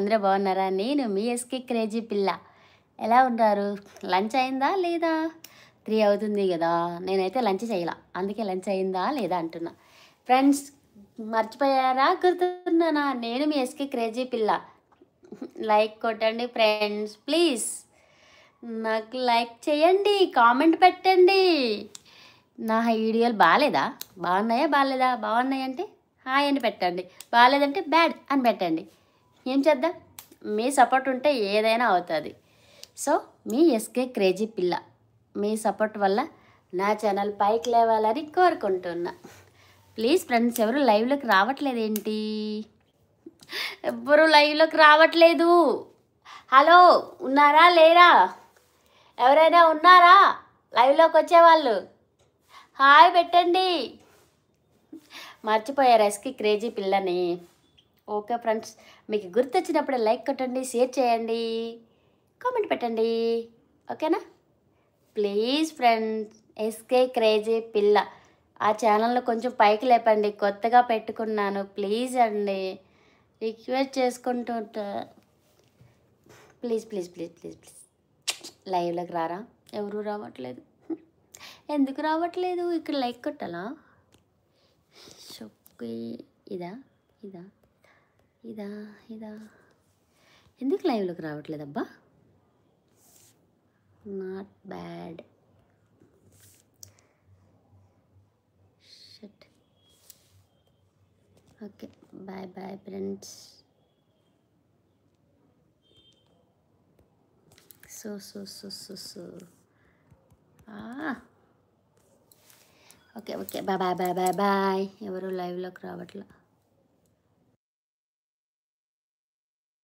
అందరూ బాగున్నారా? నేను మీ ఎస్కే క్రేజీ పిల్ల. ఎలా ఉన్నారు? లంచ్ అయిందా లేదా? త్రీ అవుతుంది కదా. నేనైతే లంచ్ చేయాల. అందుకే లంచ్ అయిందా లేదా అంటున్నా. ఫ్రెండ్స్ మర్చిపోయారా? గుర్తున్నానా నేను మీ ఎస్కే క్రేజీ పిల్ల. లైక్ కొట్టండి ఫ్రెండ్స్ ప్లీజ్. నాకు లైక్ చేయండి కామెంట్ పెట్టండి. నా వీడియోలు బాగాలేదా బాగున్నాయా? బాగాలేదా బాగున్నాయంటే హాయ్ అని పెట్టండి. బాగాలేదంటే బ్యాడ్ అని పెట్టండి. ఏం చేద్దాం? మీ సపోర్ట్ ఉంటే ఏదైనా అవుతుంది. సో మీ ఎస్కే క్రేజీ పిల్ల. మీ సపోర్ట్ వల్ల నా ఛానల్ పైకి లేవాలని కోరుకుంటున్నా. ప్లీజ్ ఫ్రెండ్స్ ఎవరు లైవ్లోకి రావట్లేదు ఏంటి ఎవ్వరు లైవ్లోకి రావట్లేదు? హలో ఉన్నారా లేరా? ఎవరైనా ఉన్నారా? లైవ్లోకి వచ్చేవాళ్ళు? హాయ్ పెట్టండి. మర్చిపోయారు ఎస్కి క్రేజీ పిల్లని. ఓకే ఫ్రెండ్స్ మీకు గుర్తొచ్చినప్పుడు లైక్ కొట్టండి షేర్ చేయండి కామెంట్ పెట్టండి. ఓకేనా? ప్లీజ్ ఫ్రెండ్స్ ఎస్కే క్రేజీ పిల్ల. ఆ ఛానల్లో కొంచెం పైకి లేపండి కొత్తగా పెట్టుకున్నాను ప్లీజ్ అండి. Request చేసుకుంటుంటా please please please please please. లైవ్లోకి రారా? ఎవరు రావట్లేదు. ఎందుకు రావట్లేదు? ఇక్కడ లైక్ కొట్టాలా? షొక్కి ఇదా? ఇదా? ఇదా ఇదా. ఎందుకు లైవ్లోకి రావట్లేదబ్బా? Not bad shut okay bye bye friends so so so so so okay okay bye bye bye bye bye ఎవరు లైవ్లోకి రావట్లే?